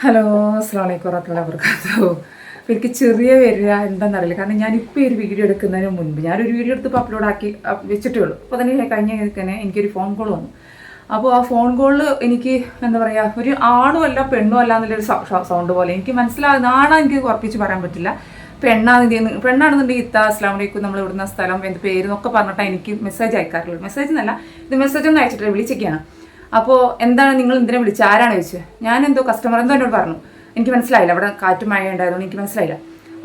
Hello അസ്സാം വലൈക്കും വറഹത്തുള്ള വർക്കാത്തു എനിക്ക് ചെറിയ വരിക എന്താണെന്നറിയില്ല കാരണം ഞാനിപ്പോൾ ഒരു വീഡിയോ എടുക്കുന്നതിന് മുൻപ് ഞാനൊരു വീഡിയോ എടുത്ത് അപ്ലോഡ് ആക്കി വെച്ചിട്ടേ ഉള്ളൂ. അപ്പോൾ തന്നെ കഴിഞ്ഞ തന്നെ എനിക്കൊരു ഫോൺ കോൾ വന്നു. അപ്പോൾ ആ ഫോൺ കോളിൽ എനിക്ക് എന്താ പറയുക ഒരു ആണും അല്ല പെണ്ണും അല്ല എന്നുള്ളൊരു സൗണ്ട് പോലെ. എനിക്ക് മനസ്സിലാകുന്ന ആണാ എനിക്ക് ഉറപ്പിച്ച് പറയാൻ പറ്റില്ല. പെണ്ണാണെന്ന് പെണ്ണാണെന്നുണ്ടെങ്കിൽ ഇത്ത അസ്ലാം വലൈക്കും നമ്മൾ ഇവിടുന്ന സ്ഥലം എന്ത് പേര് എന്നൊക്കെ പറഞ്ഞിട്ടാണ് എനിക്ക് മെസ്സേജ് അയക്കാറുള്ളൂ മെസ്സേജ് എന്നല്ല ഇത് മെസ്സേജ് ഒന്നും അയച്ചിട്ടില്ല വിളിച്ചൊക്കെയാണ് അപ്പോൾ എന്താണ് നിങ്ങൾ എന്തിനെ വിളിച്ചത് ആരാണ് ചോദിച്ചത് ഞാൻ എന്തോ കസ്റ്റമർ എന്തോ എന്നോട് പറഞ്ഞു. എനിക്ക് മനസ്സിലായില്ല. അവിടെ കാറ്റും മഴ ഉണ്ടായതുകൊണ്ട് എനിക്ക് മനസ്സിലായില്ല.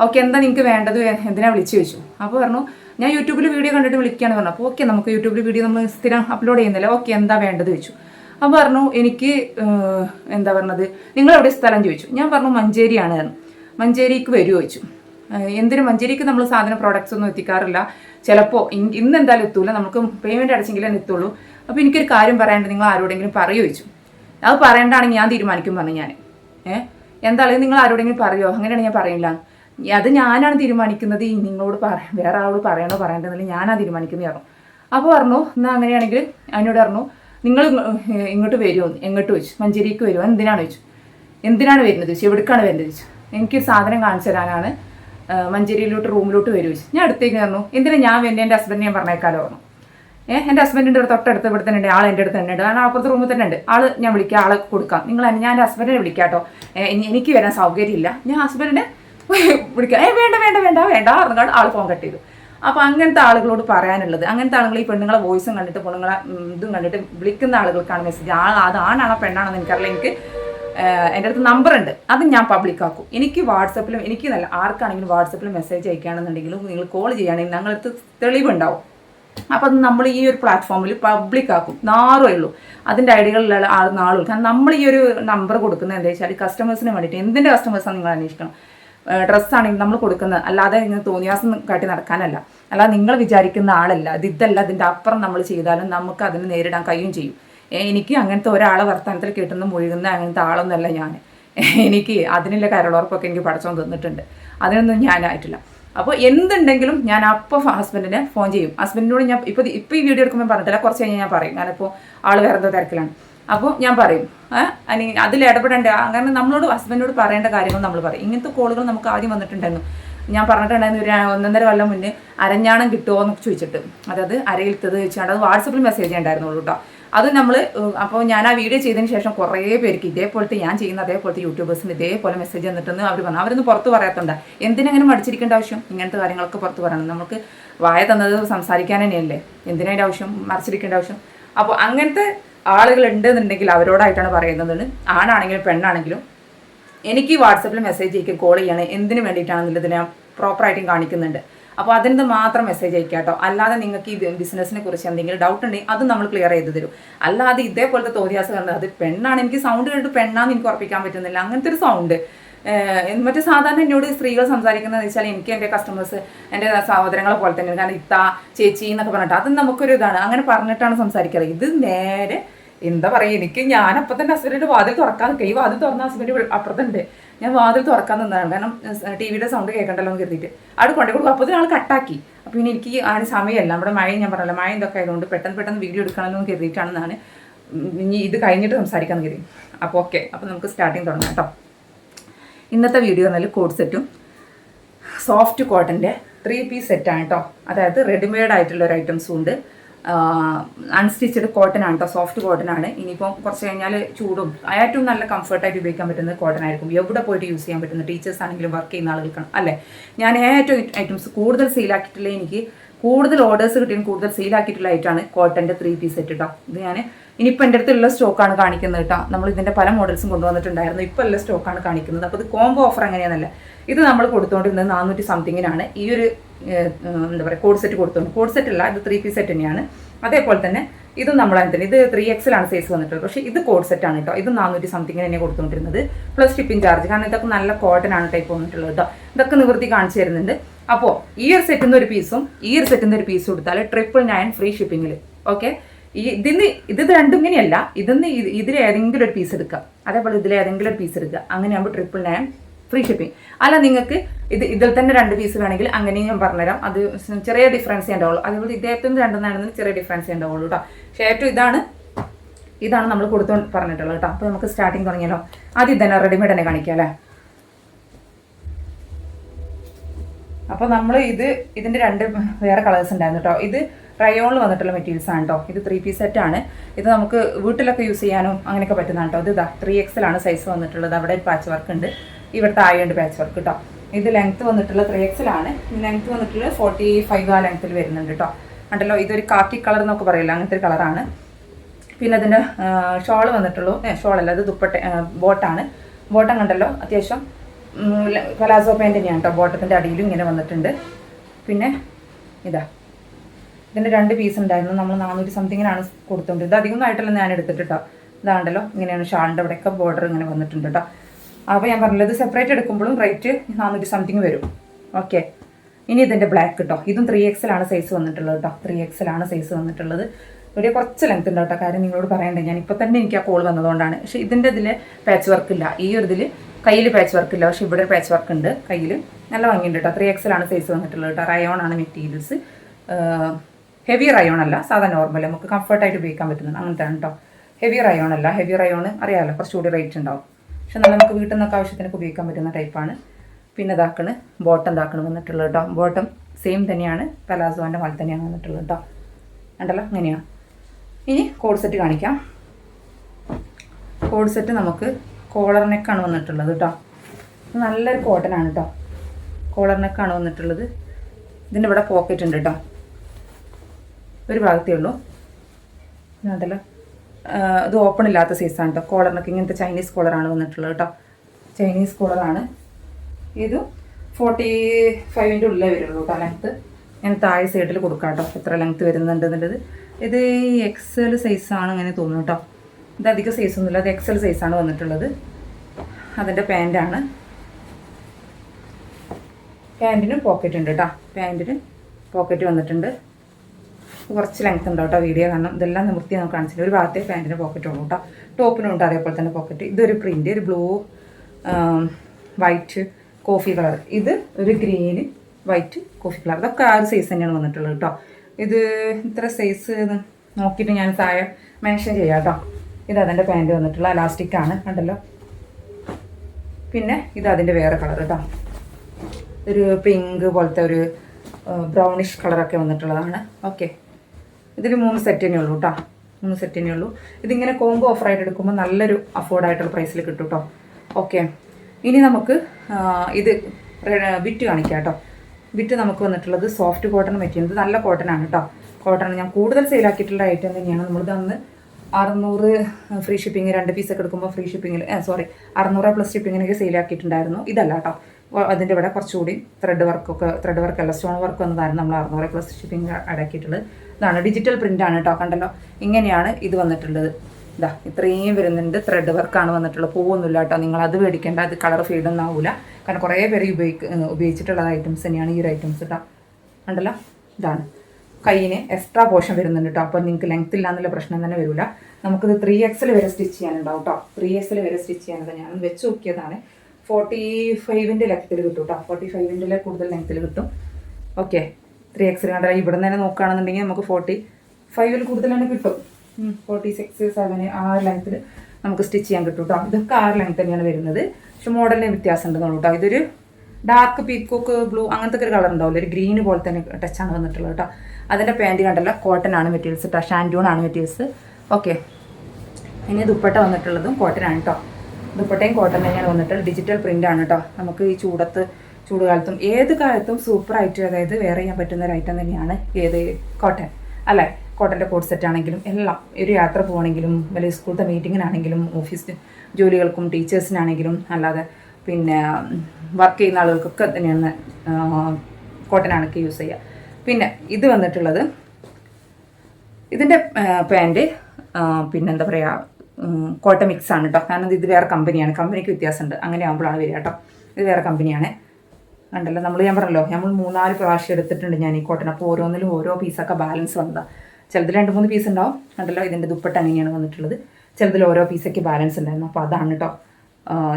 ഓക്കെ എന്താ നിങ്ങൾക്ക് വേണ്ടത്? എന്തിനാ വിളിച്ചു ചോദിച്ചു. അപ്പോൾ പറഞ്ഞു ഞാൻ യൂട്യൂബിൽ വീഡിയോ കണ്ടിട്ട് വിളിക്കുകയാണ് പറഞ്ഞു. അപ്പോൾ ഓക്കെ നമുക്ക് യൂട്യൂബിൽ വീഡിയോ നമ്മൾ സ്ഥിരം അപ്ലോഡ് ചെയ്യുന്നില്ല. ഓക്കെ എന്താ വേണ്ടത് ചോദിച്ചു. അപ്പോൾ പറഞ്ഞു എനിക്ക് എന്താ പറഞ്ഞത്? നിങ്ങൾ എവിടെ സ്ഥലം ചോദിച്ചു. ഞാൻ പറഞ്ഞു മഞ്ചേരിയാണ് മഞ്ചേരിക്ക് വരുമോ ചോദിച്ചു. എന്തിനും മഞ്ചേരിക്ക് നമ്മൾ സാധന പ്രോഡക്റ്റ്സ് ഒന്നും എത്തിക്കാറില്ല. ചിലപ്പോൾ ഇന്ന് എന്തായാലും എത്തൂല. നമുക്ക് പേയ്മെന്റ് അടച്ചെങ്കിലേ എത്തുള്ളൂ. അപ്പോൾ എനിക്കൊരു കാര്യം പറയാണ്ട് നിങ്ങൾ ആരോടെങ്കിലും പറയോ ചോദിച്ചു. അത് പറയേണ്ടാണെങ്കിൽ ഞാൻ തീരുമാനിക്കും പറഞ്ഞു ഞാൻ ഏഹ് എന്തായാലും നിങ്ങൾ ആരോടെങ്കിലും പറയോ? അങ്ങനെയാണ് ഞാൻ പറയില്ല. അത് ഞാനാണ് തീരുമാനിക്കുന്നത്. നിങ്ങളോട് പറ വേറെ ആളോട് പറയണോ പറയണ്ടെന്നില്ല ഞാനാണ് തീരുമാനിക്കുന്നത് പറഞ്ഞു. അപ്പോൾ പറഞ്ഞു എന്നാൽ അങ്ങനെയാണെങ്കിൽ അതിനോട് പറഞ്ഞു നിങ്ങൾ ഇങ്ങോട്ട് വരുമോ എങ്ങോട്ട് ചോദിച്ചു. മഞ്ചേരിക്ക് വരുമോ എന്തിനാണ് ചോദിച്ചു. എന്തിനാണ് വരുന്നത് ചോദിച്ചു. എവിടേക്കാണ് വരുന്നത് ചോദിച്ചു. എനിക്ക് സാധനം കാണിച്ചു തരാനാണ്. മഞ്ചേരിയിലോട്ട് റൂമിലോട്ട് ചോദിച്ചു. ഞാൻ അടുത്തേക്ക് പറഞ്ഞു എന്തിനാ ഞാൻ വേണ്ടി എന്റെ ഹസ്ബൻഡ് ഞാൻ പറഞ്ഞേക്കാലോ പറഞ്ഞു ഏഹ് എന്റെ ഹസ്ബൻഡിന്റെ അടുത്ത് തൊട്ടടുത്ത് ഇവിടെ തന്നെ ഉണ്ട്. ആൾ എന്റെ അടുത്ത് തന്നെ ഉണ്ട്. കാരണം അപ്പുറത്ത് റൂമിൽ തന്നെ ഉണ്ട്. ആൾ ഞാൻ വിളിക്കാം. ആളെ കൊടുക്കാം. നിങ്ങൾ ഞാൻ എന്റെ ഹസ്ബൻഡിനെ വിളിക്കാം കേട്ടോ. എനിക്ക് വരാൻ സൗകര്യമില്ല ഞാൻ ഹസ്ബൻഡിനെ വിളിക്കാം. ഏ വേണ്ട വേണ്ട വേണ്ട വേണ്ട പറഞ്ഞാൽ ആൾ ഫോൺ കട്ട് ചെയ്തു. അപ്പോൾ അങ്ങനത്തെ ആളുകളോട് പറയാനുള്ളത് അങ്ങനത്തെ ആളുകൾ ഈ പെണ്ണുങ്ങളെ വോയിസും കണ്ടിട്ട് പെണ്ണുങ്ങളെ ഇതും കണ്ടിട്ട് വിളിക്കുന്ന ആളുകൾക്കാണ് മെസ്സേജ് ആ അതാണ് ആണാണോ പെണ്ണാണോ എന്ന് എനിക്കറിയില്ല. എനിക്ക് എന്റെ അടുത്ത് നമ്പർ ഉണ്ട് അത് ഞാൻ പബ്ലിക് ആക്കും. എനിക്ക് വാട്സപ്പിലും എനിക്ക് നല്ല ആർക്കാണെങ്കിലും വാട്സപ്പിൽ മെസ്സേജ് അയക്കുകയാണെന്നുണ്ടെങ്കിലും നിങ്ങൾ കോൾ ചെയ്യുകയാണെങ്കിൽ ഞങ്ങളടുത്ത് തെളിവുണ്ടാവും. അപ്പം നമ്മൾ ഈ ഒരു പ്ലാറ്റ്ഫോമിൽ പബ്ലിക് ആക്കും. നാറേ ഉള്ളൂ. അതിന്റെ ഐഡികളിലുള്ള ആൾ നാളുകൾ കാരണം നമ്മൾ ഈ ഒരു നമ്പർ കൊടുക്കുന്നത് എന്താ വെച്ചാൽ കസ്റ്റമേഴ്സിന് വേണ്ടിയിട്ട് എന്തിന്റെ കസ്റ്റമേഴ്സാണ് നിങ്ങൾ അന്വേഷിക്കണം? ഡ്രസ്സാണെങ്കിൽ നമ്മൾ കൊടുക്കുന്നത്. അല്ലാതെ ഇങ്ങനെ തോന്നിയാസം കാട്ടി നടക്കാനല്ല. അല്ലാതെ നിങ്ങൾ വിചാരിക്കുന്ന ആളല്ല. ഇത് ഇതല്ല. ഇതിന്റെ അപ്പുറം നമ്മൾ ചെയ്താലും നമുക്ക് അതിനെ നേരിടാൻ കഴിയും ചെയ്യും. എനിക്ക് അങ്ങനത്തെ ഒരാളെ വർത്തമാനത്തിൽ കിട്ടുന്ന മുഴുകുന്ന അങ്ങനത്തെ ആളൊന്നുമല്ല ഞാൻ. എനിക്ക് അതിനുള്ള കരളുറപ്പൊക്കെ എനിക്ക് പഠിച്ചോ തന്നിട്ടുണ്ട് അതിനൊന്നും ഞാനായിട്ടില്ല. അപ്പോൾ എന്തുണ്ടെങ്കിലും ഞാൻ അപ്പോൾ ഹസ്ബൻഡിനെ ഫോൺ ചെയ്യും. ഹസ്ബൻഡിനോട് ഞാൻ ഇപ്പോൾ ഇപ്പോൾ ഈ വീഡിയോ എടുക്കുമ്പോൾ പറഞ്ഞിട്ടില്ല. കുറച്ച് കഴിഞ്ഞ് ഞാൻ പറയും. ഞാനിപ്പോൾ ആൾ വേറെ എന്തോ തിരക്കിലാണ്. അപ്പോൾ ഞാൻ പറയും അല്ലെങ്കിൽ അതിൽ ഇടപെടേണ്ട. അങ്ങനെ നമ്മളോട് ഹസ്ബൻഡിനോട് പറയേണ്ട കാര്യങ്ങൾ നമ്മൾ പറയും. ഇങ്ങനത്തെ കോളുകൾ നമുക്ക് ആദ്യം വന്നിട്ടുണ്ടായിരുന്നു. ഞാൻ പറഞ്ഞിട്ടുണ്ടായിരുന്നു ഒരു ഒന്നൊന്നര കൊല്ലം മുന്നേ അരഞ്ഞാണം കിട്ടുമോ എന്ന് ചോദിച്ചിട്ട്. അതായത് അരയിലത്തത് ചോദിച്ചാണ്ട് അത് വാട്സപ്പിൽ മെസ്സേജ് ഉണ്ടായിരുന്നുള്ളൂ കേട്ടോ അത് നമ്മൾ അപ്പോൾ ഞാൻ ആ വീഡിയോ ചെയ്തതിന് ശേഷം കുറേ പേർക്ക് ഇതേപോലത്തെ ഞാൻ ചെയ്യുന്ന അതേപോലത്തെ യൂട്യൂബേഴ്സിന് ഇതേപോലെ മെസ്സേജ് തന്നിട്ടെന്ന് അവർ പറഞ്ഞു അവരൊന്നും പുറത്ത് പറയാത്തുണ്ട്. എന്തിനങ്ങനെ മടിച്ചിരിക്കേണ്ട ആവശ്യം? ഇങ്ങനത്തെ കാര്യങ്ങളൊക്കെ പുറത്ത് പറയണം. നമുക്ക് വായ തന്നത് സംസാരിക്കാൻ തന്നെയല്ലേ? എന്തിനതിന്റെ ആവശ്യം? മറിച്ചിരിക്കേണ്ട ആവശ്യം? അപ്പോൾ അങ്ങനത്തെ ആളുകൾ ഉണ്ടെന്നുണ്ടെങ്കിൽ അവരോടായിട്ടാണ് പറയുന്നത്. ആണാണെങ്കിലും പെണ്ണാണെങ്കിലും എനിക്ക് വാട്സപ്പിൽ മെസ്സേജ് അയക്കുക കോൾ ചെയ്യണം എന്തിനു വേണ്ടിയിട്ടാണെന്നുള്ളത് ഞാൻ പ്രോപ്പറായിട്ടും കാണിക്കുന്നുണ്ട്. അപ്പോൾ അതിന്റെ മാത്രം മെസ്സേജ് അയക്കുക കേട്ടോ. അല്ലാതെ നിങ്ങൾക്ക് ഈ ബിസിനസ്സിനെ കുറിച്ച് എന്തെങ്കിലും ഡൗട്ട് ഉണ്ടെങ്കിൽ അതും നമ്മൾ ക്ലിയർ ചെയ്ത് തരും. അല്ലാതെ ഇതേപോലത്തെ തോന്നിയാസം കണ്ടത് അത് പെണ്ണാണ് എനിക്ക് സൗണ്ട് കേട്ടിട്ട് പെണ്ണാന്ന് എനിക്ക് ഉറപ്പിക്കാൻ പറ്റുന്നില്ല. അങ്ങനത്തെ ഒരു സൗണ്ട് മറ്റു സാധാരണ എന്നോട് സ്ത്രീകൾ സംസാരിക്കുന്നത് വെച്ചാൽ എനിക്ക് എന്റെ കസ്റ്റമേഴ്സ് എന്റെ സഹോദരങ്ങളെ പോലെ തന്നെ കാരണം ഇത്ത ചേച്ചി എന്നൊക്കെ പറഞ്ഞിട്ട് അത് നമുക്കൊരു ഇതാണ്. അങ്ങനെ പറഞ്ഞിട്ടാണ് സംസാരിക്കാറ് ഇത് നേരെ എന്താ പറയുക എനിക്ക് ഞാൻ അപ്പൊ തന്നെ ഹസ്ബൻഡിന്റെ വാതിൽ തുറക്കാൻ ഈ വാതിൽ തുറന്ന ഹസ്ബൻഡ് അപ്പുറത്തുണ്ട്. ഞാൻ വാതിൽ തുറക്കാൻ നിന്നതാണ്. കാരണം ടി വിയുടെ സൗണ്ട് കേൾക്കണ്ടല്ലോ എന്ന് കരുതിയിട്ട്. അവിടെ കൊണ്ടു കൊടുക്കും. അപ്പോൾ ആൾ കട്ടാക്കി. അപ്പോൾ പിന്നെ എനിക്ക് ആ സമയമല്ല നമ്മുടെ മഴ ഞാൻ പറഞ്ഞല്ലോ മഴ എന്തൊക്കെ ആയതുകൊണ്ട് പെട്ടെന്ന് പെട്ടെന്ന് വീഡിയോ എടുക്കണമെന്ന് കരുതിയിട്ടാണ് ഞാൻ ഇനി ഇത് കഴിഞ്ഞിട്ട് സംസാരിക്കാമെന്ന് കരുതി. അപ്പോൾ ഓക്കെ. അപ്പോൾ നമുക്ക് സ്റ്റാർട്ടിങ് തുടങ്ങാം കേട്ടോ. ഇന്നത്തെ വീഡിയോ എന്നാൽ കോഡ് സെറ്റും സോഫ്റ്റ് കോട്ടന്റെ ത്രീ പീസ് സെറ്റാണ് കേട്ടോ. അതായത് റെഡിമെയ്ഡ് ആയിട്ടുള്ള ഒരു ഐറ്റംസും ഉണ്ട്. അൺസ്റ്റിച്ചഡ് കോട്ടൺ ആണ് കേട്ടോ സോഫ്റ്റ് കോട്ടൺ ആണ്. ഇനിയിപ്പം കുറച്ച് കഴിഞ്ഞാൽ ചൂടും. ഏറ്റവും നല്ല കംഫർട്ടായിട്ട് ഉപയോഗിക്കാൻ പറ്റുന്ന കോട്ടൺ ആയിരിക്കും. എവിടെ പോയിട്ട് യൂസ് ചെയ്യാൻ പറ്റുന്ന ടീച്ചേഴ്സ് ആണെങ്കിലും വർക്ക് ചെയ്യുന്ന ആളുകൾക്കാണ് അല്ലേ? ഞാൻ ഏറ്റവും ഐറ്റംസ് കൂടുതൽ സെയിലാക്കിയിട്ടുള്ള എനിക്ക് കൂടുതൽ ഓർഡേഴ്സ് കിട്ടിയും കൂടുതൽ സെയിലാക്കിയിട്ടുള്ള ആയിട്ടാണ് കോട്ടന്റെ ത്രീ പീസ് സെറ്റ് കേട്ടോ ഇത് ഞാൻ ഇനിയിപ്പോൾ എന്റെ അടുത്തുള്ള സ്റ്റോക്കാണ് കാണിക്കുന്നത് കേട്ടോ നമ്മൾ ഇതിന്റെ പല മോഡൽസും കൊണ്ടുവന്നിട്ടുണ്ടായിരുന്നു. ഇപ്പോൾ ഉള്ള സ്റ്റോക്കാണ് കാണിക്കുന്നത്. അപ്പോൾ ഇത് കോംബോ ഓഫർ എങ്ങനെയാണെന്നല്ല ഇത് നമ്മൾ കൊടുത്തുകൊണ്ടിരുന്നത് നാനൂറ്റി സംതിങ്ങിനാണ് ഈ ഒരു എന്താ പറയുക കോഡ് സെറ്റ് കൊടുത്തുകൊണ്ട് കോഡ് സെറ്റ് അല്ല ഇത് ത്രീ പീസ് സെറ്റ് തന്നെയാണ്. അതേപോലെ തന്നെ ഇതും നമ്മളതിന് തന്നെ ഇത് ത്രീ എക്സിലാണ് സൈസ് വന്നിട്ടുള്ളത്. പക്ഷേ ഇത് കോഡ് സെറ്റ് ആണ് കേട്ടോ ഇത് നാനൂറ്റി സംതിങ്ങിന് തന്നെ കൊടുത്തുകൊണ്ടിരുന്നത്. പ്ലസ് ഷിപ്പിംഗ് ചാർജ് കാരണം ഇതൊക്കെ നല്ല കോട്ടൺ ആണ് ടൈപ്പ് വന്നിട്ടുള്ളത് കേട്ടോ ഇതൊക്കെ നിവൃത്തി കാണിച്ചു തരുന്നുണ്ട്. അപ്പോൾ ഈ ഒരു സെറ്റിൽ ഒരു പീസും ഈ ഒരു സെറ്റിൽ ഒരു പീസ് കൊടുത്താൽ ട്രിപ്പിൾ നയൻ ഫ്രീ ഷിപ്പിംഗിൽ ഓക്കെ ഈ ഇതിന് ഇത് രണ്ടും ഇങ്ങനെയല്ല. ഇതിന്ന് ഇതിൽ ഏതെങ്കിലും ഒരു പീസ് എടുക്കുക. അതേപോലെ ഇതിൽ ഏതെങ്കിലും ഒരു പീസ് എടുക്കുക. അങ്ങനെയാകുമ്പോൾ ട്രിപ്പിൾ നയൻ ഫ്രീ ഷിപ്പിംഗ് അല്ല നിങ്ങൾക്ക് ഇത് ഇതിൽ തന്നെ രണ്ട് പീസ് വേണമെങ്കിൽ അങ്ങനെയും ഞാൻ പറഞ്ഞുതരാം. അത് ചെറിയ ഡിഫറൻസ് ഉണ്ടാവുള്ളൂ. അതേപോലെ ഇദ്ദേഹത്തിന് രണ്ടെന്നാണെന്ന് ചെറിയ ഡിഫറൻസ് ഉണ്ടാവുള്ളൂ കേട്ടോ പക്ഷേ ഇതാണ്. ഇതാണ് നമ്മൾ കൊടുത്തു പറഞ്ഞിട്ടുള്ളത് കേട്ടോ അപ്പോൾ നമുക്ക് സ്റ്റാർട്ടിങ് തുടങ്ങിയാലോ. ആദ്യം തന്നെ റെഡിമെയ്ഡ് തന്നെ കാണിക്കാം അല്ലേ? അപ്പോൾ നമ്മൾ ഇത് ഇതിന്റെ രണ്ട് വേറെ കളേഴ്സ് ഉണ്ടായിരുന്നു കേട്ടോ ഇത് റയോണിൽ വന്നിട്ടുള്ള മെറ്റീരിയൽസ് ആണ് കേട്ടോ ഇത് ത്രീ പീസ് സെറ്റ് ആണ്. ഇത് നമുക്ക് വീട്ടിലൊക്കെ യൂസ് ചെയ്യാനും അങ്ങനെയൊക്കെ പറ്റുന്നതാണ് കേട്ടോ ഇത് ഇതാ ത്രീ എക്സൽ ആണ് സൈസ് വന്നിട്ടുള്ളത്. അവിടെ ഒരു പാച്ച് വർക്ക് ഉണ്ട്. ഇവിടെ താഴെയുണ്ട് പാച്ച് വർക്ക് കേട്ടോ ഇത് ലെങ്ത് വന്നിട്ടുള്ള ത്രീ എക്സിലാണ് ലെങ്ത് വന്നിട്ടുള്ള ഫോർട്ടി ഫൈവ് ആ ലെങ്ത്തിൽ വരുന്നുണ്ട് കേട്ടോ ഉണ്ടല്ലോ ഇതൊരു കാക്കി കളർ എന്നൊക്കെ പറയില്ല അങ്ങനത്തെ ഒരു കളറാണ് പിന്നെ അതിന്റെ ഷോൾ വന്നിട്ടുള്ളൂ. ഷോളല്ല അത് ദുപ്പട്ട ബോട്ടാണ് ബോട്ടം കണ്ടല്ലോ അത്യാവശ്യം പലാസോ പാന്റ് തന്നെയാണ് കേട്ടോ ബോട്ടത്തിന്റെ അടിയിലും ഇങ്ങനെ വന്നിട്ടുണ്ട്. പിന്നെ ഇതാ. ഇതിന്റെ രണ്ട് പീസ് ഉണ്ടായിരുന്നു. നമ്മൾ നാനൂറ്റി സംതിങ്ങിനാണ് കൊടുത്തോണ്ട് ഇത് അധികം ആയിട്ടല്ല ഞാൻ എടുത്തിട്ട് കേട്ടോ ഇതാണ്ടല്ലോ ഇങ്ങനെയാണ് ഷാളിന്റെ അവിടെയൊക്കെ ബോർഡർ ഇങ്ങനെ വന്നിട്ടുണ്ട് കേട്ടോ അപ്പോൾ ഞാൻ പറഞ്ഞത് സെപ്പറേറ്റ് എടുക്കുമ്പോഴും റേറ്റ് നാനൂറ്റി സംതിങ് വരും. ഓക്കെ ഇനി ഇതിന്റെ ബ്ലാക്ക് കേട്ടോ ഇതും ത്രീ എക്സലാണ് സൈസ് വന്നിട്ടുള്ളത് കേട്ടോ ത്രീ എക്സലാണ് സൈസ് വന്നിട്ടുള്ളത്. ഇവിടെ കുറച്ച് ലെങ്ത് ഉണ്ട് കേട്ടോ കാര്യം നിങ്ങളോട് പറയണ്ടേ. ഞാൻ ഇപ്പോൾ തന്നെ എനിക്ക് ആ കോൾ വന്നതുകൊണ്ടാണ്. പക്ഷെ ഇതിന്റെ ഇതിൽ പാച്ച് വർക്ക് ഇല്ല. ഈ ഒരു ഇതിൽ കയ്യിൽ പാച്ച് വർക്ക് ഇല്ല. പക്ഷേ ഇവിടെ പാച്ച് വർക്ക് ഉണ്ട്. കയ്യിൽ നല്ല ഭംഗിയുണ്ട് കേട്ടോ ത്രീ എക്സലാണ് സൈസ് വന്നിട്ടുള്ളത് കേട്ടോ റയോൺ ആണ് മെറ്റീരിയൽസ് ഹെവി റയോൺ അല്ല. സാധാരണ നോർമൽ നമുക്ക് കംഫർട്ടായിട്ട് ഉപയോഗിക്കാൻ പറ്റുന്നത്. അങ്ങനത്തെ ആണ് കേട്ടോ ഹെവി റയോൺ അല്ല. ഹെവി റയോൺ അറിയാമല്ലോ കുറച്ചുകൂടി റേറ്റ് ഉണ്ടാവും. പക്ഷെ നമുക്ക് വീട്ടിൽ നിന്നൊക്കെ ആവശ്യത്തിനൊക്കെ ഉപയോഗിക്കാൻ പറ്റുന്ന ടൈപ്പാണ് പിന്നെ ഇതാക്കണ് ബോട്ടം ഇതാക്കണ് വന്നിട്ടുള്ളത് കേട്ടോ ബോട്ടം സെയിം തന്നെയാണ് പലാസോന്റെ മാതിരി തന്നെയാണ് വന്നിട്ടുള്ളത് കേട്ടോ ഉണ്ടല്ലോ അങ്ങനെയാണ് ഇനി കോഡ് സെറ്റ് കാണിക്കാം. കോഡ് സെറ്റ് നമുക്ക് കോളർ നെക്കാണ് വന്നിട്ടുള്ളത് കേട്ടോ നല്ലൊരു കോട്ടൺ ആണ് കേട്ടോ കോളർ നെക്കാണ് വന്നിട്ടുള്ളത്. ഇതിന്റെ ഇവിടെ പോക്കറ്റ് ഉണ്ട് കേട്ടോ ഒരു ഭാഗത്തേ ഉള്ളൂ. ഇതുണ്ടല്ലോ ഇത് ഓപ്പൺ ഇല്ലാത്ത സൈസാണ് കേട്ടോ കോളർ നെക്ക് ഇങ്ങനത്തെ ചൈനീസ് കോളറാണ് വന്നിട്ടുള്ളത് കേട്ടോ ചൈനീസ് കോളറാണ് ഇത് ഫോർട്ടി ഫൈവിന്റെ ഉള്ളിലേ വരുള്ളൂ കേട്ടോ ലെങ്ത്ത് ഞാൻ താഴെ സൈഡിൽ കൊടുക്കാം കേട്ടോ എത്ര ലെങ്ത്ത് വരുന്നുണ്ട് എന്നുള്ളത്. ഇത് എക്സൽ സൈസാണ് അങ്ങനെ തോന്നുന്നു കേട്ടോ ഇത് അധിക സൈസ് ഒന്നുമില്ല. അത് എക്സൽ സൈസാണ് വന്നിട്ടുള്ളത്. അതിന്റെ പാന്റാണ് പാന്റിനും പോക്കറ്റ് ഉണ്ട് കേട്ടോ പാന്റിന് പോക്കറ്റ് വന്നിട്ടുണ്ട്. കുറച്ച് ലെങ്ത് ഉണ്ടാവും കേട്ടോ വീഡിയോ കാരണം ഇതെല്ലാം നിവൃത്തി നമുക്ക് കാണിച്ചില്ല. ഒരു ഭാഗത്തെ പാന്റിന്റെ പോക്കറ്റ് ഉള്ളൂ കേട്ടോ. ടോപ്പിനും ഉണ്ട് അതേപോലെ തന്നെ പോക്കറ്റ് ഇതൊരു പ്രിന്റ് ഒരു ബ്ലൂ വൈറ്റ് കോഫി കളർ ഇത് ഒരു ഗ്രീന് വൈറ്റ് കോഫി കളർ ഇതൊക്കെ ആ ഒരു സൈസ് തന്നെയാണ് വന്നിട്ടുള്ളത് കേട്ടോ. ഇത് ഇത്ര സൈസ് നോക്കിയിട്ട് ഞാൻ താഴെ മെൻഷൻ ചെയ്യാം കേട്ടോ. ഇത് അതിന്റെ പാന്റ് വന്നിട്ടുള്ള അലാസ്റ്റിക് ആണ് കണ്ടല്ലോ? പിന്നെ ഇത് അതിന്റെ വേറെ കളർ കേട്ടോ. ഒരു പിങ്ക് പോലത്തെ ഒരു ബ്രൗണിഷ് കളറൊക്കെ വന്നിട്ടുള്ളതാണ്. ഓക്കെ ഇതിൽ മൂന്ന് സെറ്റ് തന്നെ ഉള്ളൂ കേട്ടോ മൂന്ന് സെറ്റ് തന്നെ ഉള്ളൂ. ഇതിങ്ങനെ കോംബോ ഓഫറായിട്ട് എടുക്കുമ്പോൾ നല്ലൊരു അഫോർഡ് അഫോർഡായിട്ടുള്ള പ്രൈസിൽ കിട്ടും കേട്ടോ ഓക്കെ ഇനി നമുക്ക് ഇത് വിറ്റ് കാണിക്കാം കേട്ടോ വിറ്റ് നമുക്ക് വന്നിട്ടുള്ളത് സോഫ്റ്റ് കോട്ടൺ പറ്റിയത്. നല്ല കോട്ടൺ ആണ് കേട്ടോ കോട്ടൺ ഞാൻ കൂടുതൽ സെയിലാക്കിയിട്ടുള്ള ഐറ്റം തന്നെയാണ്. നമ്മളിത് അന്ന് അറുന്നൂറ് ഫ്രീ ഷിപ്പിംഗ് രണ്ട് പീസൊക്കെ എടുക്കുമ്പോൾ ഫ്രീ ഷിപ്പിങ്ങിൽ സോറി അറുന്നൂറ് പ്ലസ് ഷിപ്പിങ്ങിനൊക്കെ സെയിലാക്കിയിട്ടുണ്ടായിരുന്നു ഇതല്ല കേട്ടോ അതിന്റെ ഇവിടെ കുറച്ചുകൂടി ത്രെഡ് വർക്കൊക്കെ ത്രെഡ് വർക്ക് അല്ല സ്റ്റോൺ വർക്ക് വന്നതായിരുന്നു നമ്മൾ അറുന്നൂറ് പ്ലസ് ഷിപ്പിംഗ് അടക്കിയിട്ടുള്ളത്. ഇതാണ് ഡിജിറ്റൽ പ്രിന്റ് ആണ് കേട്ടോ കണ്ടല്ലോ? ഇങ്ങനെയാണ് ഇത് വന്നിട്ടുള്ളത്. ഇതാ ഇത്രയും വരുന്നുണ്ട് ത്രെഡ് വർക്കാണ് വന്നിട്ടുള്ളത്. പോകുന്നില്ല കേട്ടോ നിങ്ങൾ അത് മേടിക്കേണ്ട അത് കളർ ഫീഡൊന്നും ആവില്ല കാരണം കുറേ പേര് ഉപയോഗിക്ക ഉപയോഗിച്ചിട്ടുള്ള ഐറ്റംസ് തന്നെയാണ് ഈ ഒരു ഐറ്റംസ് കേട്ടോ കണ്ടല്ലോ? ഇതാണ്. കയ്യിന് എക്സ്ട്രാ പോർഷൻ വരുന്നുണ്ട് കേട്ടോ അപ്പോൾ നിങ്ങൾക്ക് ലെങ്ത് ഇല്ല എന്നുള്ള പ്രശ്നം തന്നെ വരില്ല നമുക്കിത് ത്രീ എക്സിൽ വരെ സ്റ്റിച്ച് ചെയ്യാനുണ്ടാവും കേട്ടോ ത്രീ എക്സിൽ വരെ സ്റ്റിച്ച് ചെയ്യാനുള്ളത് ഞാൻ വെച്ച് നോക്കിയതാണ്. ഫോർട്ടി ഫൈവിന്റെ ലെങ്ത്തിൽ കിട്ടും കേട്ടോ ഫോർട്ടി ഫൈവിന്റെ കൂടുതൽ ലെങ്ത്തിൽ കിട്ടും. ഓക്കെ ത്രീ എക്സിൽ കണ്ടാൽ ഇവിടെ നിന്ന് തന്നെ നോക്കുകയാണെന്നുണ്ടെങ്കിൽ നമുക്ക് ഫോർട്ടി ഫൈവിൽ കൂടുതൽ തന്നെ കിട്ടും. ഫോർട്ടി സിക്സ് സെവൻ ആ ലെങ്ത്തിൽ നമുക്ക് സ്റ്റിച്ച് ചെയ്യാൻ കിട്ടും കേട്ടോ ഇതൊക്കെ ആ ലെങ്ത് തന്നെയാണ് വരുന്നത്. പക്ഷെ മോഡലിന് വ്യത്യാസം ഉണ്ടെന്നുള്ളൂ കേട്ടോ ഇതൊരു ഡാർക്ക് പീക്കോക്ക് ബ്ലൂ അങ്ങനത്തെ ഒരു കളർ ഉണ്ടാവില്ല? ഒരു ഗ്രീൻ പോലെ തന്നെ ടച്ചാണ് വന്നിട്ടുള്ളത് കേട്ടോ അതിന്റെ പാന്റ് കണ്ടല്ല കോട്ടൺ ആണ് മെറ്റീരിയൽസ് കേട്ടോ ഷാൻഡൂൺ ആണ് മെറ്റീരിയൽസ് ഓക്കെ ഇനി ദുപ്പട്ട വന്നിട്ടുള്ളതും കോട്ടൺ ആണ് കേട്ടോ ദുപ്പട്ടയും കോട്ടൺ തന്നെയാണ് വന്നിട്ടുള്ളത്. ഡിജിറ്റൽ പ്രിന്റ് ആണ് കേട്ടോ നമുക്ക് ഈ ചൂടത്ത് ചൂട് കാലത്തും ഏത് കാലത്തും സൂപ്പറായിട്ട് അതായത് വെയർ ചെയ്യാൻ പറ്റുന്ന ഒരു ഐറ്റം തന്നെയാണ് ഏത് കോട്ടൺ അല്ലേ? കോട്ടന്റെ കോട്ട് സെറ്റ് ആണെങ്കിലും എല്ലാം ഒരു യാത്ര പോകണമെങ്കിലും വലിയ സ്കൂളത്തെ മീറ്റിങ്ങിനാണെങ്കിലും ഓഫീസ് ജോലികൾക്കും ടീച്ചേഴ്സിനാണെങ്കിലും അല്ലാതെ പിന്നെ വർക്ക് ചെയ്യുന്ന ആളുകൾക്കൊക്കെ തന്നെയാണ് കോട്ടനാണൊക്കെ യൂസ് ചെയ്യുക പിന്നെ ഇത് വന്നിട്ടുള്ളത് ഇതിന്റെ പാന്റ് പിന്നെന്താ പറയുക കോട്ട മിക്സ് ആണ് കേട്ടോ കാരണം ഇത് വേറെ കമ്പനിയാണ് കമ്പനിക്ക് വ്യത്യാസമുണ്ട്. അങ്ങനെ ആകുമ്പോഴാണ് വരിക കേട്ടോ ഇത് വേറെ കമ്പനിയാണ് കണ്ടല്ലോ നമ്മൾ ഞാൻ പറഞ്ഞല്ലോ നമ്മൾ മൂന്നാൽ പ്രാവശ്യം എടുത്തിട്ടുണ്ട് ഞാൻ ഈ കോട്ടൺ അപ്പോൾ ഓരോന്നിലും ഓരോ പീസൊക്കെ ബാലൻസ് വന്നതാണ് ചിലതിൽ രണ്ട് മൂന്ന് പീസ് ഉണ്ടാവും ഉണ്ടല്ലോ ഇതിന്റെ ദുപ്പട്ട അങ്ങനെയാണ് വന്നിട്ടുള്ളത്. ചിലതിൽ ഓരോ പീസൊക്കെ ബാലൻസ് ഉണ്ടായിരുന്നു. അപ്പോൾ അതാണ് കേട്ടോ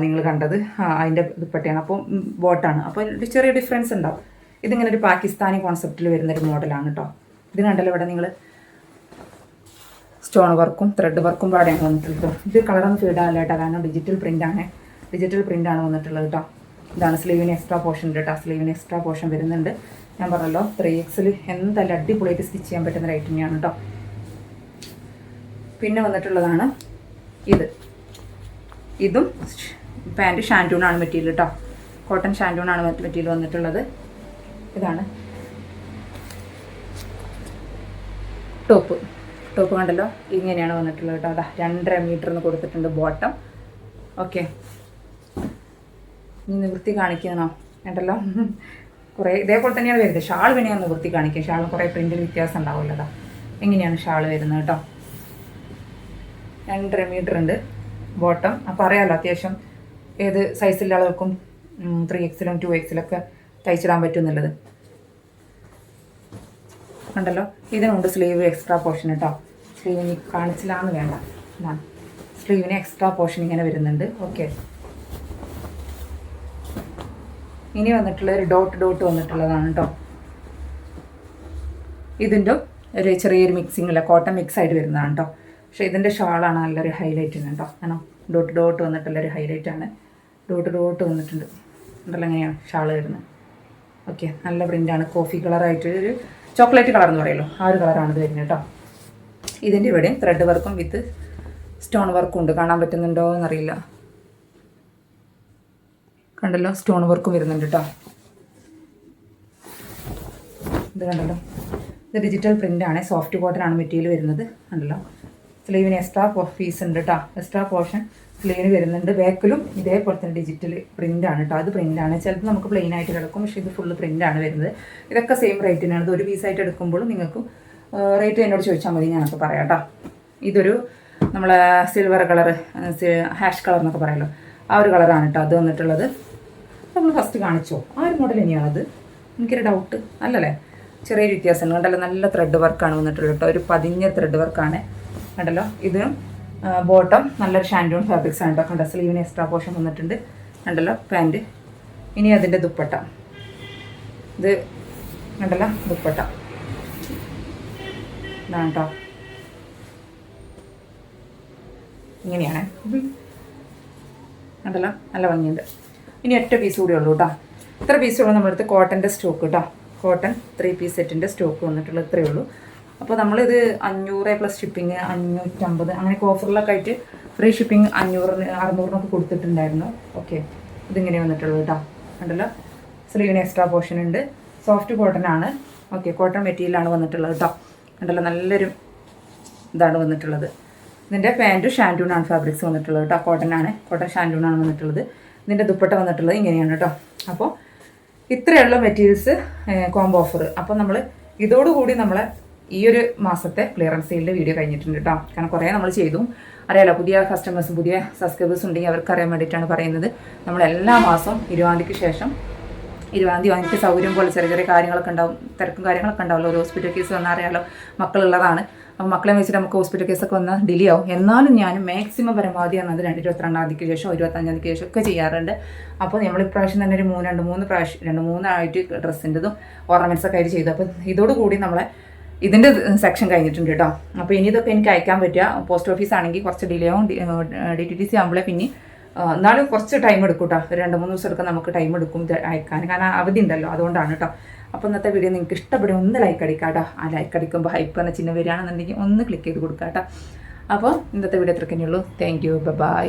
നിങ്ങൾ കണ്ടത്. അതിന്റെ ദുപ്പട്ടയാണ്. അപ്പോൾ ബോട്ടാണ് അപ്പോൾ ഒരു ചെറിയ ഡിഫറൻസ് ഉണ്ടാവും. ഇതിങ്ങനെ ഒരു പാകിസ്ഥാനി കോൺസെപ്റ്റിൽ വരുന്നൊരു മോഡലാണ് കേട്ടോ ഇത് കണ്ടല്ലോ ഇവിടെ നിങ്ങൾ സ്റ്റോൺ വർക്കും ത്രെഡ് വർക്കും പാടെയാണ് വന്നിട്ടുള്ളത് ഇത് കളറൊന്നും ഫീഡാവില്ല കേട്ടോ കാരണം ഡിജിറ്റൽ പ്രിന്റാണ് ഡിജിറ്റൽ പ്രിന്റാണ് വന്നിട്ടുള്ളത് കേട്ടോ ഇതാണ് സ്ലീവിന് എക്സ്ട്രാ പോർഷൻ ഉണ്ട് കേട്ടോ. സ്ലീവിന് എക്സ്ട്രാ പോർഷൻ വരുന്നുണ്ട്. ഞാൻ പറഞ്ഞല്ലോ ത്രീ എക്സിൽ എന്തായാലും അടിപൊളിയായിട്ട് സ്റ്റിച്ച് ചെയ്യാൻ പറ്റുന്ന റേറ്റ് തന്നെയാണ് കേട്ടോ. പിന്നെ വന്നിട്ടുള്ളതാണ് ഇത്. ഇതും പാന്റ് ഷാന്റൂണാണ് മെറ്റീരിയൽ കേട്ടോ. കോട്ടൺ ഷാന്റൂണാണ് മെറ്റീരിയൽ വന്നിട്ടുള്ളത്. ഇതാണ്. ടോപ്പ് ടോപ്പ് കണ്ടല്ലോ? ഇങ്ങനെയാണ് വന്നിട്ടുള്ളത് കേട്ടോ. അതാ രണ്ടര മീറ്റർ എന്ന് കൊടുത്തിട്ടുണ്ട് ബോട്ടം ഓക്കെ ഇനി നിവൃത്തി കാണിക്കണോ കണ്ടല്ലോ? കുറേ ഇതേപോലെ തന്നെയാണ് വരുന്നത്. ഷാൾ പിന്നെ ഞാൻ നിവൃത്തി കാണിക്കാം. ഷാൾ കുറേ പ്രിന്റിൽ വ്യത്യാസം ഉണ്ടാവുമല്ലോ എങ്ങനെയാണ് ഷാൾ വരുന്നത് കേട്ടോ. രണ്ടര മീറ്റർ ഉണ്ട്. ബോട്ടം അപ്പോൾ അറിയാമല്ലോ അത്യാവശ്യം ഏത് സൈസിലുള്ള ആളുകൾക്കും ത്രീ എക്സിലും ടു എക്സിലൊക്കെ തയ്ച്ചിടാൻ പറ്റും എന്നുള്ളത് കണ്ടല്ലോ? ഇതിനുണ്ട് സ്ലീവ് എക്സ്ട്രാ പോർഷൻ കേട്ടോ. സ്ലീവിന് കാണിച്ചില്ലാന്ന് വേണ്ട. സ്ലീവിന് എക്സ്ട്രാ പോർഷൻ ഇങ്ങനെ വരുന്നുണ്ട്. ഓക്കെ ഇനി വന്നിട്ടുള്ള ഒരു ഡോട്ട് ഡോട്ട് വന്നിട്ടുള്ളതാണ് കേട്ടോ ഇതിന്റെ ഒരു ചെറിയൊരു മിക്സിംഗ് അല്ല കോട്ടൺ മിക്സ് ആയിട്ട് വരുന്നതാണ് കേട്ടോ പക്ഷേ ഇതിന്റെ ഷാളാണ് നല്ലൊരു ഹൈലൈറ്റ് ഉണ്ട് കേട്ടോ ആണോ ഡോട്ട് ഡോട്ട് വന്നിട്ടുള്ളൊരു ഹൈലൈറ്റ് ആണ്. ഡോട്ട് ഡോട്ട് വന്നിട്ടുണ്ട്. ഉണ്ടല്ലോ എങ്ങനെയാണ് ഷാൾ വരുന്നത്. ഓക്കെ നല്ല പ്രിന്റാണ് കോഫി കളറായിട്ട് ഒരു ചോക്ലേറ്റ് കളർ എന്ന് പറയുമല്ലോ ആ ഒരു കളറാണ് ഇത് വരുന്നത് കേട്ടോ ഇതിന്റെ ഇവിടെയും ത്രെഡ് വർക്കും വിത്ത് സ്റ്റോൺ വർക്കും ഉണ്ട്. കാണാൻ പറ്റുന്നുണ്ടോ എന്നറിയില്ല. കണ്ടല്ലോ സ്റ്റോൺ വർക്ക് വരുന്നുണ്ട് കേട്ടോ ഇത് കണ്ടല്ലോ. ഇത് ഡിജിറ്റൽ പ്രിന്റാണ് സോഫ്റ്റ് കോട്ടൺ ആണ് മെറ്റീരിയൽ വരുന്നത്. കണ്ടല്ലോ. സ്ലീവിന് എക്സ്ട്രാ പീസ് ഉണ്ട് കേട്ടോ എക്സ്ട്രാ പോർഷൻ സ്ലീവിന് വരുന്നുണ്ട്. ബാക്കിലും ഇതേപോലെ തന്നെ ഡിജിറ്റൽ പ്രിന്റ് ആണ് കേട്ടോ അത് പ്രിന്റാണ് ചിലപ്പോൾ നമുക്ക് പ്ലെയിൻ ആയിട്ട് കിടക്കും പക്ഷേ ഇത് ഫുള്ള് പ്രിന്റാണ് വരുന്നത്. ഇതൊക്കെ സെയിം റേറ്റിനാണ് ഇത് ഒരു പീസായിട്ട് എടുക്കുമ്പോഴും നിങ്ങൾക്ക് റേറ്റ് എന്നോട് ചോദിച്ചാൽ മതി. ഞാനൊക്കെ പറയാം കേട്ടോ ഇതൊരു നമ്മളെ സിൽവർ കളർ ഹാഷ് കളർ എന്നൊക്കെ പറയാമല്ലോ ആ ഒരു കളറാണ് കേട്ടോ അത് വന്നിട്ടുള്ളത്. നമ്മൾ ഫസ്റ്റ് കാണിച്ചോ? ആ ഒരു മോഡൽ തന്നെയാണത് എനിക്കൊരു ഡൗട്ട് അല്ലല്ലേ? ചെറിയൊരു വ്യത്യാസം. കണ്ടല്ലോ നല്ല ത്രെഡ് വർക്കാണ് വന്നിട്ടുള്ളത് കേട്ടോ. ഒരു പതിഞ്ഞ ത്രെഡ് വർക്കാണ് കണ്ടല്ലോ? ഇത് ബോട്ടം നല്ലൊരു ഷാൻഡോൺ ഫാബ്രിക്സ് ആണ് കേട്ടോ. കണ്ടോ? സ്ലീവിന് എക്സ്ട്രാ പോർഷൻ വന്നിട്ടുണ്ട്. കണ്ടല്ലോ? പാന്റ് ഇനി അതിന്റെ ദുപ്പട്ട. ഇത് കണ്ടല്ലോ? ദുപ്പട്ട. ഇതാണ് ഇങ്ങനെയാണ്. കണ്ടല്ലോ? നല്ല ഭംഗിയുണ്ട്. ഇനി ഒറ്റ പീസ് കൂടി ഉള്ളൂ കേട്ടോ ഇത്ര പീസ് ഉള്ളൂ നമ്മളടുത്ത് കോട്ടന്റെ സ്റ്റോക്ക് കേട്ടോ കോട്ടൺ ത്രീ പീസ് സെറ്റിന്റെ സ്റ്റോക്ക് വന്നിട്ടുള്ളത് ഇത്രയേ ഉള്ളൂ. അപ്പോൾ നമ്മളിത് അഞ്ഞൂറ് പ്ലസ് ഷിപ്പിംഗ് അഞ്ഞൂറ്റമ്പത് അങ്ങനെയൊക്കെ ഓഫറിലൊക്കെ ആയിട്ട് ഫ്രീ ഷിപ്പിംഗ് അഞ്ഞൂറിന് അറുന്നൂറിനൊക്കെ കൊടുത്തിട്ടുണ്ടായിരുന്നു. ഓക്കെ ഇതിങ്ങനെ വന്നിട്ടുള്ളൂ കേട്ടോ ഉണ്ടല്ലോ സ്ലീവിന് എക്സ്ട്രാ പോർഷൻ ഉണ്ട്. സോഫ്റ്റ് കോട്ടൺ ആണ്. ഓക്കെ കോട്ടൺ മെറ്റീരിയലാണ് വന്നിട്ടുള്ളത് കേട്ടോ ഉണ്ടല്ലോ നല്ലൊരു ഇതാണ് വന്നിട്ടുള്ളത്. ഇതിന്റെ പാന്റും ഷാന്റൂണാണ് ഫാബ്രിക്സ് വന്നിട്ടുള്ളത് കേട്ടോ കോട്ടൺ ആണ്. കോട്ടൺ ഷാന്റൂണാണ് വന്നിട്ടുള്ളത്. ഇതിന്റെ ദുപ്പട്ട വന്നിട്ടുള്ളത് ഇങ്ങനെയാണ് കേട്ടോ. അപ്പോൾ ഇത്രയുള്ള മെറ്റീരിയൽസ് കോംബോ ഓഫർ അപ്പോൾ നമ്മൾ ഇതോടുകൂടി നമ്മൾ ഈ ഒരു മാസത്തെ ക്ലിയറൻസ് സെയിലിന്റെ വീഡിയോ കഴിഞ്ഞിട്ടുണ്ട് കേട്ടോ. കാരണം കുറേ നമ്മൾ ചെയ്തു. അറിയാലോ പുതിയ കസ്റ്റമേഴ്സും പുതിയ സബ്സ്ക്രൈബേഴ്സ് ഉണ്ടെങ്കിൽ അവർക്ക് അറിയാൻ വേണ്ടിയിട്ടാണ് പറയുന്നത്. നമ്മൾ എല്ലാ മാസവും ഇരുപതാം തീയതിക്ക് ശേഷം ഇരുപതാം തീയതി എനിക്ക് സൗകര്യം പോലെ ചെറിയ ചെറിയ കാര്യങ്ങളൊക്കെ ഉണ്ടാവും തിരക്കും കാര്യങ്ങളൊക്കെ ഉണ്ടാവുമല്ലോ. ഒരു ഹോസ്പിറ്റൽ കേസ് വന്നാൽ അറിയാലോ മക്കളുള്ളതാണ്. അപ്പോൾ മക്കളെ വെച്ചിട്ട് നമുക്ക് ഹോസ്പിറ്റൽ കേസൊക്കെ വന്നാൽ ഡിലേ ആവും. എന്നാലും ഞാൻ മാക്സിമം പരമാവധി എന്നത് രണ്ട് ഇരുപത്തിരണ്ടാം തീയതിക്ക് ശേഷം ഇരുപത്തഞ്ചാം ശേഷം ഒക്കെ ചെയ്യാറുണ്ട്. അപ്പോൾ നമ്മൾ ഇപ്രാവശ്യം തന്നെ ഒരു മൂന്ന് രണ്ട് മൂന്ന് പ്രാവശ്യം രണ്ട് മൂന്നായിട്ട് ഡ്രസ്സിന്റെതും ഓർണമെന്റ്സൊക്കെ ആയിട്ട് ചെയ്തു. അപ്പോൾ ഇതോടുകൂടി നമ്മളെ ഇതിന്റെ സെക്ഷൻ കഴിഞ്ഞിട്ടുണ്ട് കേട്ടോ. അപ്പോൾ ഇനി ഇതൊക്കെ എനിക്ക് അയക്കാൻ പറ്റുക. പോസ്റ്റ് ഓഫീസ് ആണെങ്കിൽ കുറച്ച് ഡിലേ ആവും. ഡി ടി ടി സി ആകുമ്പോഴേ പിന്നെ എന്നാലും കുറച്ച് ടൈം എടുക്കും കേട്ടോ. ഒരു രണ്ട് മൂന്ന് ദിവസം എടുക്കാൻ നമുക്ക് ടൈം എടുക്കും അയക്കാൻ. കാരണം അവധി ഉണ്ടല്ലോ അതുകൊണ്ടാണ് കേട്ടോ. അപ്പോൾ ഇന്നത്തെ വീഡിയോ നിങ്ങൾക്ക് ഇഷ്ടപ്പെടും ഒന്ന് ലൈക്ക് അടിക്കാം കേട്ടോ ആ ലൈക്ക് അടിക്കുമ്പോൾ ഹൈപ്പ് എന്ന ചിഹ്നം വരികയാണെന്നുണ്ടെങ്കിൽ ഒന്ന് ക്ലിക്ക് ചെയ്ത് കൊടുക്കാം കേട്ടോ അപ്പോൾ ഇന്നത്തെ വീഡിയോ ഇത്രയ്ക്ക് തന്നെയുള്ളൂ. Thank you by